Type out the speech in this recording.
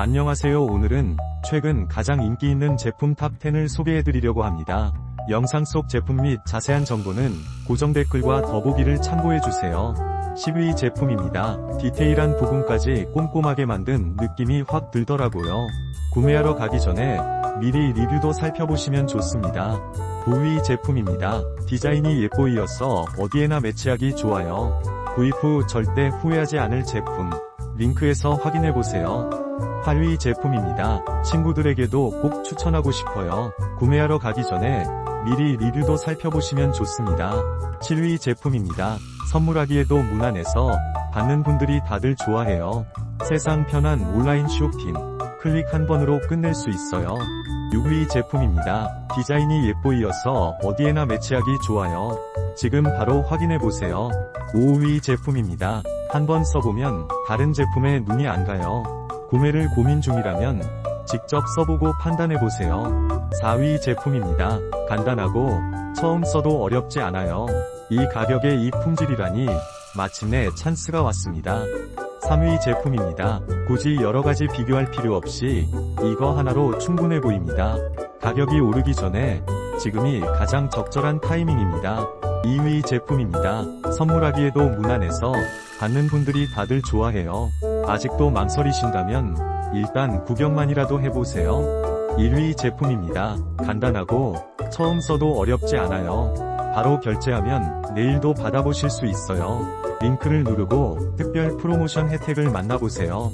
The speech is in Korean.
안녕하세요 오늘은 최근 가장 인기 있는 제품 탑10을 소개해드리려고 합니다. 영상 속 제품 및 자세한 정보는 고정 댓글과 더보기를 참고해주세요. 10위 제품입니다. 디테일한 부분까지 꼼꼼하게 만든 느낌이 확 들더라고요. 구매하러 가기 전에 미리 리뷰도 살펴보시면 좋습니다. 9위 제품입니다. 디자인이 예뻐이어서 어디에나 매치하기 좋아요. 구입 후 절대 후회하지 않을 제품. 링크에서 확인해보세요. 8위 제품입니다. 친구들에게도 꼭 추천하고 싶어요. 구매하러 가기 전에 미리 리뷰도 살펴보시면 좋습니다. 7위 제품입니다. 선물하기에도 무난해서 받는 분들이 다들 좋아해요. 세상 편한 온라인 쇼핑. 클릭 한 번으로 끝낼 수 있어요. 6위 제품입니다. 디자인이 예뻐이어서 어디에나 매치하기 좋아요. 지금 바로 확인해보세요. 5위 제품입니다. 한번 써보면 다른 제품에 눈이 안 가요. 구매를 고민 중이라면 직접 써보고 판단해보세요. 4위 제품입니다. 간단하고 처음 써도 어렵지 않아요. 이 가격에 이 품질이라니 마침내 찬스가 왔습니다. 3위 제품입니다. 굳이 여러가지 비교할 필요 없이 이거 하나로 충분해 보입니다. 가격이 오르기 전에 지금이 가장 적절한 타이밍입니다. 2위 제품입니다. 선물하기에도 무난해서 받는 분들이 다들 좋아해요. 아직도 망설이신다면 일단 구경만이라도 해보세요. 1위 제품입니다. 간단하고 처음 써도 어렵지 않아요. 바로 결제하면 내일도 받아보실 수 있어요. 링크를 누르고 특별 프로모션 혜택을 만나보세요.